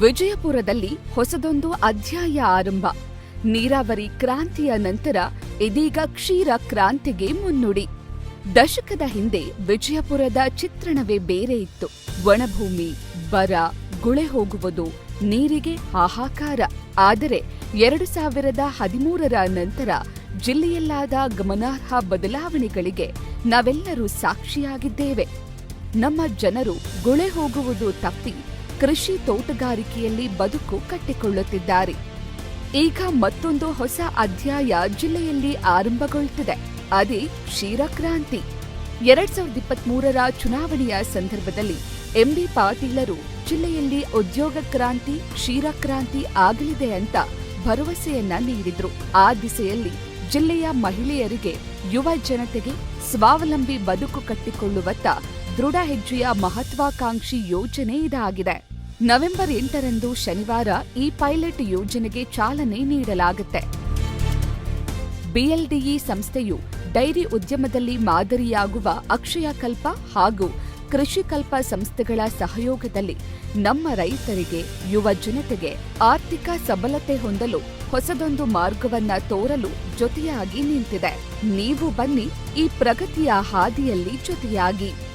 ವಿಜಯಪುರದಲ್ಲಿ ಹೊಸದೊಂದು ಅಧ್ಯಾಯ ಆರಂಭ. ನೀರಾವರಿ ಕ್ರಾಂತಿಯ ನಂತರ ಇದೀಗ ಕ್ಷೀರ ಕ್ರಾಂತಿಗೆ ಮುನ್ನುಡಿ. ದಶಕದ ಹಿಂದೆ ವಿಜಯಪುರದ ಚಿತ್ರಣವೇ ಬೇರೆ ಇತ್ತು. ಒಣಭೂಮಿ ಬರ, ಗುಳೆ ಹೋಗುವುದು ನೀರಿಗೆ ಹಾಹಾಕಾರ. ಆದರೆ ಎರಡು ಸಾವಿರದ ಹದಿಮೂರರ ನಂತರ ಜಿಲ್ಲೆಯಲ್ಲಾದ ಗಮನಾರ್ಹ ಬದಲಾವಣೆಗಳಿಗೆ ನಾವೆಲ್ಲರೂ ಸಾಕ್ಷಿಯಾಗಿದ್ದೇವೆ. ನಮ್ಮ ಜನರು ಗುಳೆ ಹೋಗುವುದು ತಪ್ಪಿ ಕೃಷಿ ತೋಟಗಾರಿಕೆಯಲ್ಲಿ ಬದುಕು ಕಟ್ಟಿಕೊಳ್ಳುತ್ತಿದ್ದಾರೆ. ಈಗ ಮತ್ತೊಂದು ಹೊಸ ಅಧ್ಯಾಯ ಜಿಲ್ಲೆಯಲ್ಲಿ ಆರಂಭಗೊಳ್ಳುತ್ತಿದೆ ಅದೇ ಕ್ಷೀರಕ್ರಾಂತಿ. ಎರಡ್ ಸಾವಿರದ ಇಪ್ಪತ್ಮೂರರ ಚುನಾವಣೆಯ ಸಂದರ್ಭದಲ್ಲಿ ಎಂಬಿ ಪಾಟೀಲರು ಜಿಲ್ಲೆಯಲ್ಲಿ ಉದ್ಯೋಗ ಕ್ರಾಂತಿ, ಕ್ಷೀರಕ್ರಾಂತಿ ಆಗಲಿದೆ ಅಂತ ಭರವಸೆಯನ್ನ ನೀಡಿದ್ರು. ಆ ದಿಸೆಯಲ್ಲಿ ಜಿಲ್ಲೆಯ ಮಹಿಳೆಯರಿಗೆ, ಯುವ ಜನತೆಗೆ ಸ್ವಾವಲಂಬಿ ಬದುಕು ಕಟ್ಟಿಕೊಳ್ಳುವತ್ತ ದೃಢ ಹೆಜ್ಜೆಯ ಮಹತ್ವಾಕಾಂಕ್ಷಿ ಯೋಜನೆ ಇದಾಗಿದೆ. ನವೆಂಬರ್ ಎಂಟರಂದು ಶನಿವಾರ ಈ ಪೈಲಟ್ ಯೋಜನೆಗೆ ಚಾಲನೆ ನೀಡಲಾಗುತ್ತೆ. ಬಿಎಲ್ಡಿಇ ಸಂಸ್ಥೆಯು ಡೈರಿ ಉದ್ಯಮದಲ್ಲಿ ಮಾದರಿಯಾಗುವ ಅಕ್ಷಯ ಕಲ್ಪ ಹಾಗೂ ಕೃಷಿ ಕಲ್ಪ ಸಂಸ್ಥೆಗಳ ಸಹಯೋಗದಲ್ಲಿ ನಮ್ಮ ರೈತರಿಗೆ, ಯುವ ಜನತೆಗೆ ಆರ್ಥಿಕ ಸಬಲತೆ ಹೊಂದಲು ಹೊಸದೊಂದು ಮಾರ್ಗವನ್ನ ತೋರಲು ಜೊತೆಯಾಗಿ ನಿಂತಿದೆ. ನೀವು ಬನ್ನಿ ಈ ಪ್ರಗತಿಯ ಹಾದಿಯಲ್ಲಿ ಜೊತೆಯಾಗಿ.